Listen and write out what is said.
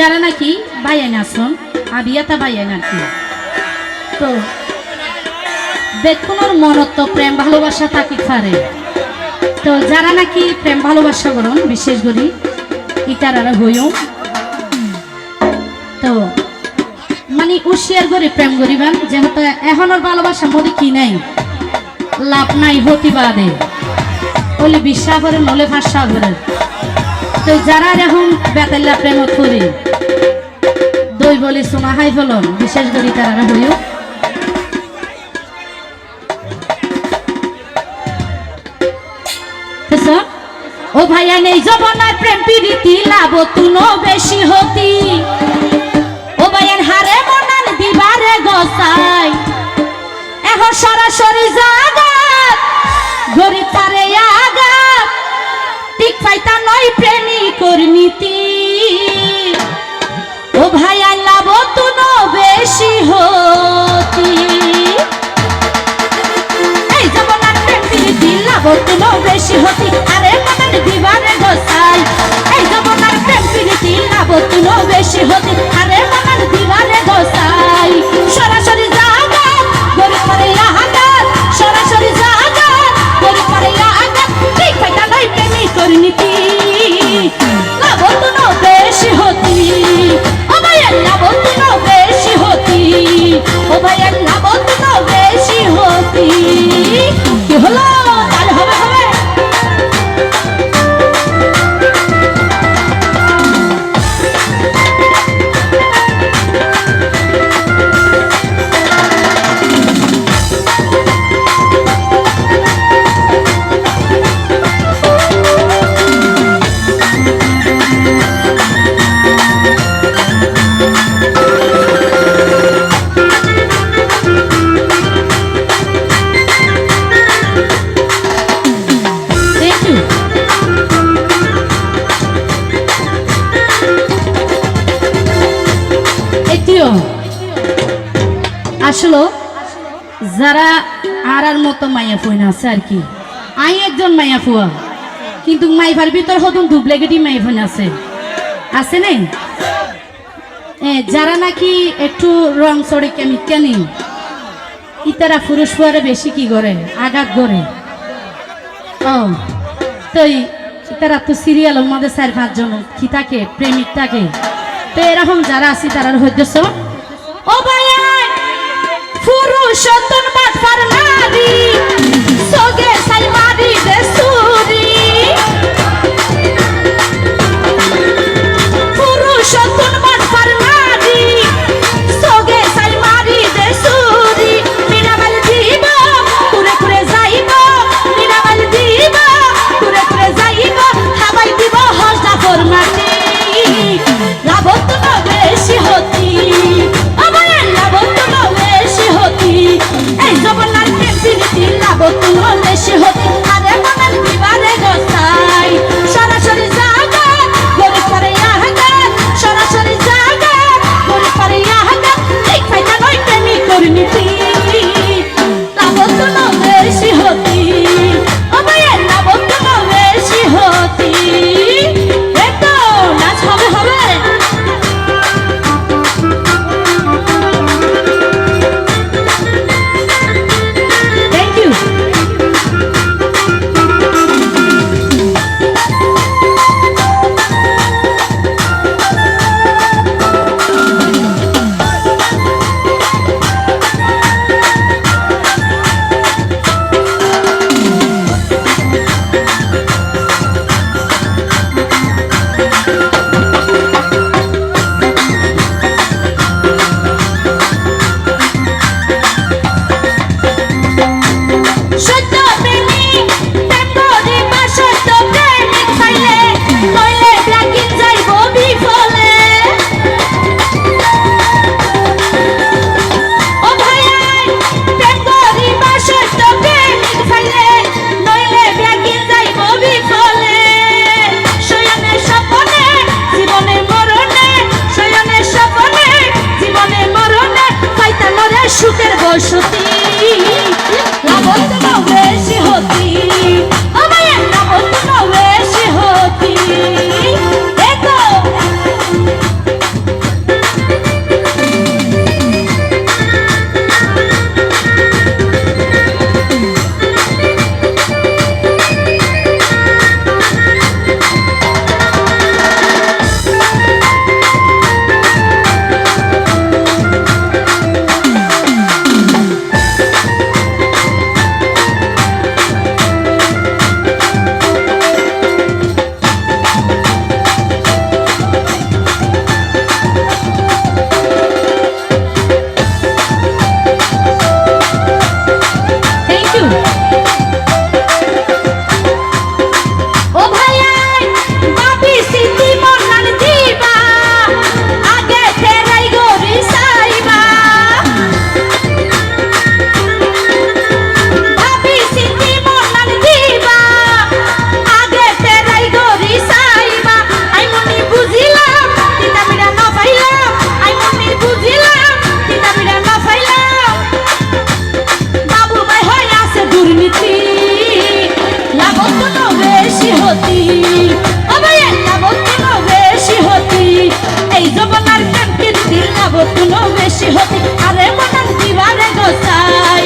যারা নাকি ভাইয়ান আসন আবিয়াতা ভাইয়ান আর কি। তো বেকুনোর মনত তো প্রেম ভালোবাসা থাকি পারে তো যারা নাকি প্রেম ভালোবাসা করুন, বিশেষ করি ইটারারা হইও। তো মানে উশিয়ার করে প্রেম করিবেন, যেহেতু এখনের ভালোবাসা মধ্যে কি নাই, লাভ নাই হতিবাদে বলে বিশ্বাস করে, নলে ভাষা করে। তো যারা এখন বেতাল্লা প্রেম করি দই বলে সোনা? হাই ফলন বিশেষ করে তারা হইও। তো ও ভাইয়া নেই জবনার প্রেম প্রীতি, লাভ তুনো বেশি হতি। ও ভাইয়ান হারে মনান দিবারে গসাই এখন সরাসরি লাভ তুনো বেশি হতি, আরে মনের দিবারে গোসাই এই জমানার প্রেম প্রীতি লাভ তুনো বেশি হতি আসলো, যারা আর আর মতো মাইয়া ফুইন আছে আর কি। আই একজন মাইয়া ফুয়া, কিন্তু মাইফার ভিতর হতুন ডুপ্লিকেটই মাই ফুইন আছে। আছে নাই যারা নাকি একটু রং চড়ে কেমিকা নেই ইতারা পুরুষ ফুয়ারে বেশি কি করে? আঘাত করে। ও, তো তারা তো সিরিয়ালের মধ্যে চার পাঁচজন কি থাকে, প্রেমিক থাকে। তো এরকম যারা আছে তারা হইতেছ? ও ভাইয়া পুরুষ Woo! যাব তুলো বেশি হতে। আরে মটন দিবারে গোসাই?